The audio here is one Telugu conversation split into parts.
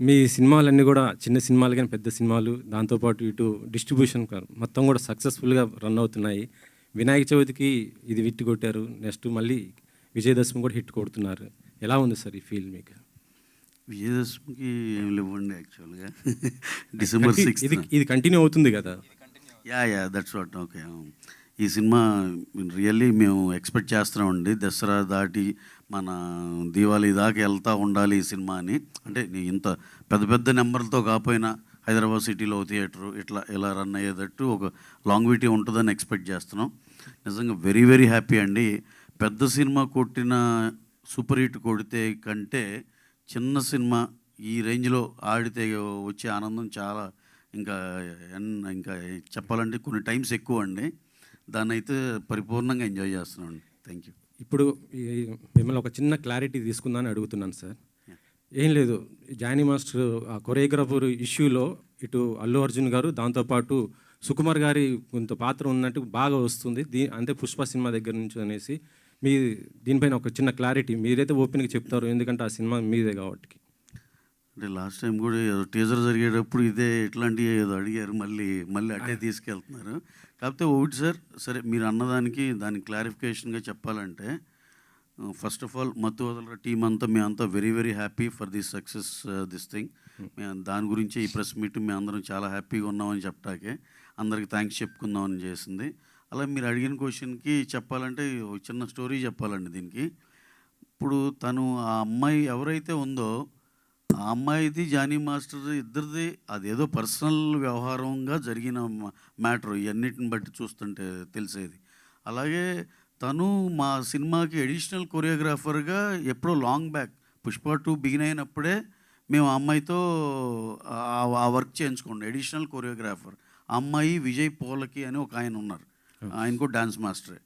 మీ సినిమాలన్నీ కూడా చిన్న సినిమాలు కానీ పెద్ద సినిమాలు దాంతోపాటు ఇటు డిస్ట్రిబ్యూషన్ మొత్తం కూడా సక్సెస్ఫుల్గా రన్ అవుతున్నాయి. వినాయక చవితికి ఇది హిట్ కొట్టారు. నెక్స్ట్ మళ్ళీ విజయదశమి కూడా హిట్ కొడుతున్నారు. ఎలా ఉంది సార్ ఈ ఫీల్ మీకు? విజయదశమికి ఏం లేవండి యాక్చువల్గా. డిసెంబర్ సిక్స్త్ ఇది ఇది కంటిన్యూ అవుతుంది కదా? Yeah yeah that's what okay ఈ సినిమా రియల్లీ మేము ఎక్స్పెక్ట్ చేస్తున్నామండి. దసరా దాటి మన దీవాళి దాకా వెళ్తూ ఉండాలి ఈ సినిమా అని. అంటే ఇంత పెద్ద పెద్ద నెంబర్లతో కాకపోయినా హైదరాబాద్ సిటీలో థియేటర్ ఇట్లా ఇలా రన్ అయ్యేటట్టు ఒక లాంగ్విటీ ఉంటుందని ఎక్స్పెక్ట్ చేస్తున్నాం. నిజంగా వెరీ వెరీ హ్యాపీ అండి. పెద్ద సినిమా కొట్టిన సూపర్ హిట్ కొడితే కంటే చిన్న సినిమా ఈ రేంజ్లో ఆడితే వచ్చే ఆనందం చాలా ఇంకా ఎన్- ఇంకా చెప్పాలంటే కొన్ని టైమ్స్ ఎక్కువ అండి. దాన్ని అయితే పరిపూర్ణంగా ఎంజాయ్ చేస్తున్నాం అండి థ్యాంక్ యూ ఇప్పుడు మిమ్మల్ని ఒక చిన్న క్లారిటీ తీసుకుందామని అడుగుతున్నాను సార్. ఏం లేదు జానీ మాస్టర్ ఆ కొరియోగ్రాఫర్ ఇష్యూలో ఇటు అల్లు అర్జున్ గారు దాంతోపాటు సుకుమార్ గారి కొంత పాత్ర ఉన్నట్టు బాగా వస్తుంది. దీ అంటే పుష్ప సినిమా దగ్గర నుంచి అనేసి మీ దీనిపైన ఒక చిన్న క్లారిటీ మీరైతే ఓపెన్గా చెప్తారు ఎందుకంటే ఆ సినిమా మీదే కాబట్టి. అంటే లాస్ట్ టైం కూడా ఏదో టీజర్ జరిగేటప్పుడు ఇదే ఇట్లాంటివి ఏదో అడిగారు మళ్ళీ మళ్ళీ అట్టే తీసుకెళ్తున్నారు. కాకపోతే ఒకటి సార్ సరే మీరు అన్నదానికి దానికి క్లారిఫికేషన్గా చెప్పాలంటే ఫస్ట్ ఆఫ్ ఆల్ మత్తు వదలర టీం అంతా మేమంతా very very happy for this success this thing. మేము దాని గురించి ఈ ప్రెస్ మీట్ మేము అందరం చాలా హ్యాపీగా ఉన్నామని చెప్పటాకే అందరికి థ్యాంక్స్ చెప్పుకుందామని చేసింది. అలా మీరు అడిగిన క్వశ్చన్కి చెప్పాలంటే ఒక చిన్న స్టోరీ చెప్పాలండి దీనికి. ఇప్పుడు తను ఆ అమ్మాయి ఎవరైతే ఉందో ఆ అమ్మాయిది జానీ మాస్టర్ ఇద్దరిది అదేదో పర్సనల్ వ్యవహారంగా జరిగిన మ్యాటర్. ఇవన్నిటిని బట్టి చూస్తుంటే తెలిసేది. అలాగే తను మా సినిమాకి అడిషనల్ కొరియోగ్రాఫర్గా ఎప్పుడో long back Pushpa two begin అయినప్పుడే మేము ఆ అమ్మాయితో ఆ- వర్క్ చేయించుకోండి అడిషనల్ కొరియోగ్రాఫర్. అమ్మాయి విజయ్ పోలకి అని ఒక ఆయన ఉన్నారు. ఆయన కూడా dance మాస్టరే.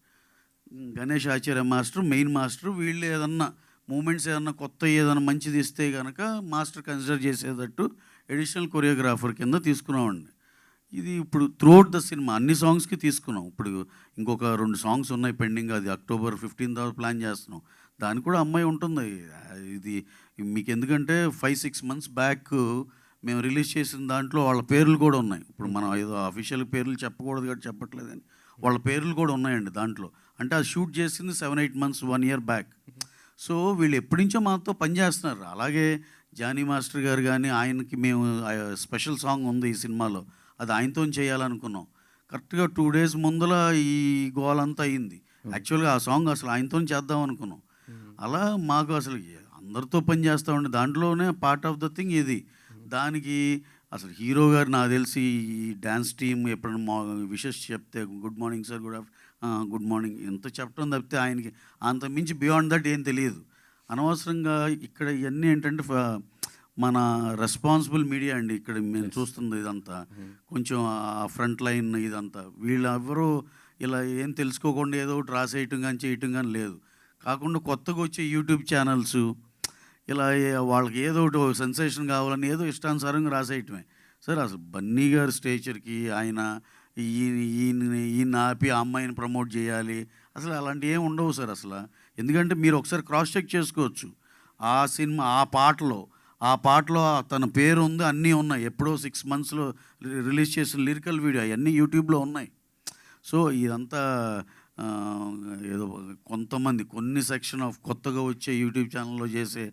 Ganesh Acharya master main master వీళ్ళు ఏదన్నా మూమెంట్స్ ఏదన్నా కొత్త ఏదైనా మంచిది ఇస్తే కనుక మాస్టర్ కన్సిడర్ చేసేటట్టు ఎడిషనల్ కొరియోగ్రాఫర్ కింద తీసుకున్నామండి. ఇది ఇప్పుడు త్రూఅవుట్ ద సినిమా అన్ని సాంగ్స్కి తీసుకున్నాం. ఇప్పుడు ఇంకొక రెండు సాంగ్స్ ఉన్నాయి పెండింగ్ అది అక్టోబర్ ఫిఫ్టీన్ తర్వాత ప్లాన్ చేస్తున్నాం. దానికి కూడా అమ్మాయి ఉంటుంది. ఇది మీకు ఎందుకంటే ఫైవ్ సిక్స్ మంత్స్ బ్యాక్ మేము రిలీజ్ చేసిన దాంట్లో వాళ్ళ పేర్లు కూడా ఉన్నాయి. ఇప్పుడు మనం ఏదో అఫీషియల్ పేర్లు చెప్పకూడదు కాబట్టి చెప్పట్లేదని. వాళ్ళ పేర్లు కూడా ఉన్నాయండి దాంట్లో. అంటే అది షూట్ చేసింది seven eight months one year back so వీళ్ళు ఎప్పటి నుంచో మాతో పనిచేస్తున్నారు అలాగే జానీ మాస్టర్ గారు కానీ ఆయనకి మేము స్పెషల్ సాంగ్ ఉంది ఈ సినిమాలో. అది ఆయనతో చేయాలనుకున్నాం. కరెక్ట్గా టూ డేస్ ముందల ఈ గోల్ అంతా అయింది. యాక్చువల్గా ఆ సాంగ్ అసలు ఆయనతో చేద్దాం అనుకున్నాం. అలా మాకు అసలు అందరితో పని చేస్తూ ఉండే దాంట్లోనే పార్ట్ ఆఫ్ ద థింగ్ ఇది. దానికి అసలు హీరో గారు నాకు తెలిసి ఈ డ్యాన్స్ టీమ్ ఎప్పుడైనా మా విషెస్ చెప్తే good morning sir good good morning. ఎంత చెప్పడం తప్పితే ఆయనకి అంత మించి బియాండ్ దట్ ఏం తెలియదు. అనవసరంగా ఇక్కడ ఇవన్నీ ఏంటంటే మన రెస్పాన్సిబుల్ మీడియా అండి ఇక్కడ మేము చూస్తుంది ఇదంతా. కొంచెం ఆ ఫ్రంట్ లైన్ ఇదంతా. వీళ్ళు ఎవరు ఇలా ఏం తెలుసుకోకుండా ఏదో ఒకటి రాసేయటం కానీ చేయటం కానీ లేదు. కాకుండా కొత్తగా వచ్చే యూట్యూబ్ ఛానల్స్ ఇలా వాళ్ళకి ఏదో ఒకటి సెన్సేషన్ కావాలని ఏదో ఇష్టానుసారంగా రాసేయటమే. సార్ అసలు బన్నీ గారి స్టేచర్కి ఆయన ఈయన ఈయన ఈయన ఆపి ఆ అమ్మాయిని ప్రమోట్ చేయాలి. అసలు అలాంటివి ఏమి ఉండవు సార్ అసలు. ఎందుకంటే మీరు ఒకసారి క్రాస్ చెక్ చేసుకోవచ్చు. ఆ సినిమా ఆ పాటలో ఆ పాటలో తన పేరు ఉంది అన్నీ ఉన్నాయి. ఎప్పుడో సిక్స్ మంత్స్లో రిలీజ్ చేసిన లిరికల్ వీడియో అవన్నీ యూట్యూబ్లో ఉన్నాయి. సో ఇదంతా ఏదో కొంతమంది కొన్ని సెక్షన్ ఆఫ్ కొత్తగా వచ్చే యూట్యూబ్ ఛానల్లో చేసే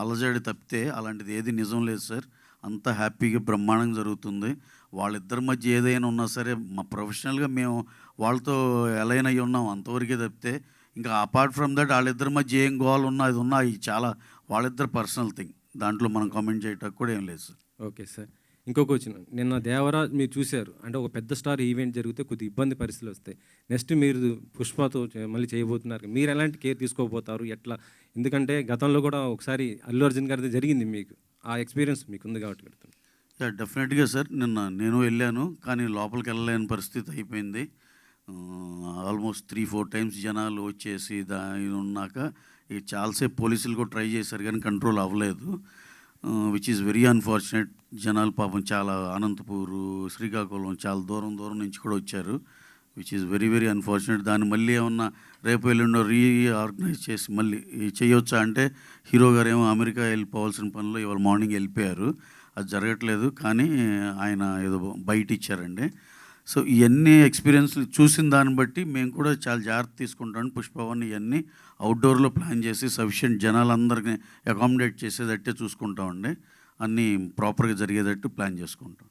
అలజడి తప్పితే అలాంటిది ఏది నిజం లేదు సార్. అంత హ్యాపీగా బ్రహ్మాండంగా జరుగుతుంది. వాళ్ళిద్దరి మధ్య ఏదైనా ఉన్నా సరే మా ప్రొఫెషనల్గా మేము వాళ్ళతో ఎలైన్ అయ్యి ఉన్నాం అంతవరకే తప్పితే ఇంకా అపార్ట్ ఫ్రమ్ దట్ వాళ్ళిద్దరి మధ్య ఏం గోల్ ఉన్నా అది ఉన్నా ఇది చాలా వాళ్ళిద్దరు పర్సనల్ థింగ్ దాంట్లో మనం కామెంట్ చేయటానికి కూడా ఏం లేదు సార్. Okay sir. ఇంకో క్వశ్చన్ నిన్న దేవరా మీరు చూశారు అంటే ఒక పెద్ద స్టార్ ఈవెంట్ జరిగితే కొద్ది ఇబ్బంది పరిస్థితులు వస్తాయి. నెక్స్ట్ మీరు పుష్పతో మళ్ళీ చేయబోతున్నారు. మీరు ఎలాంటి కేర్ తీసుకోబోతారు? ఎట్లా? ఎందుకంటే గతంలో కూడా ఒకసారి అల్లు అర్జున్ గారిది జరిగింది మీకు ఆ ఎక్స్పీరియన్స్ మీకు ఉంది కాబట్టి పెడుతుంది యా డెఫినెట్గా సార్. నిన్న నేను వెళ్ళాను కానీ లోపలికి వెళ్ళలేని పరిస్థితి అయిపోయింది. ఆల్మోస్ట్ త్రీ ఫోర్ టైమ్స్ జనాలు వచ్చేసి దాని ఉన్నాక ఇక చాలాసేపు పోలీసులు కూడా ట్రై చేశారు కానీ కంట్రోల్ అవ్వలేదు. విచ్ ఈస్ వెరీ అన్ఫార్చునేట్ జనాలు పాపం చాలా అనంతపూరు శ్రీకాకుళం చాలా దూరం దూరం నుంచి కూడా వచ్చారు. Which is very very unfortunate దాన్ని మళ్ళీ ఏమన్నా రేపు ఎల్లుండో రీఆర్గనైజ్ చేసి మళ్ళీ చేయొచ్చా అంటే హీరో గారు ఏమో అమెరికా వెళ్ళిపోవాల్సిన పనిలో ఇవాళ మార్నింగ్ వెళ్ళిపోయారు. అది జరగట్లేదు కానీ ఆయన ఏదో బయట ఇచ్చారండి. సో ఇవన్నీ ఎక్స్పీరియన్స్లు చూసిన దాన్ని బట్టి మేము కూడా చాలా జాగ్రత్త తీసుకుంటాం పుష్పవన్ ఇవన్నీ అవుట్డోర్లో ప్లాన్ చేసి సఫిషియెంట్ జనాలందరికీ అకామిడేట్ చేసేటట్టే చూసుకుంటామండి. అన్నీ ప్రాపర్గా జరిగేటట్టు ప్లాన్ చేసుకుంటాం.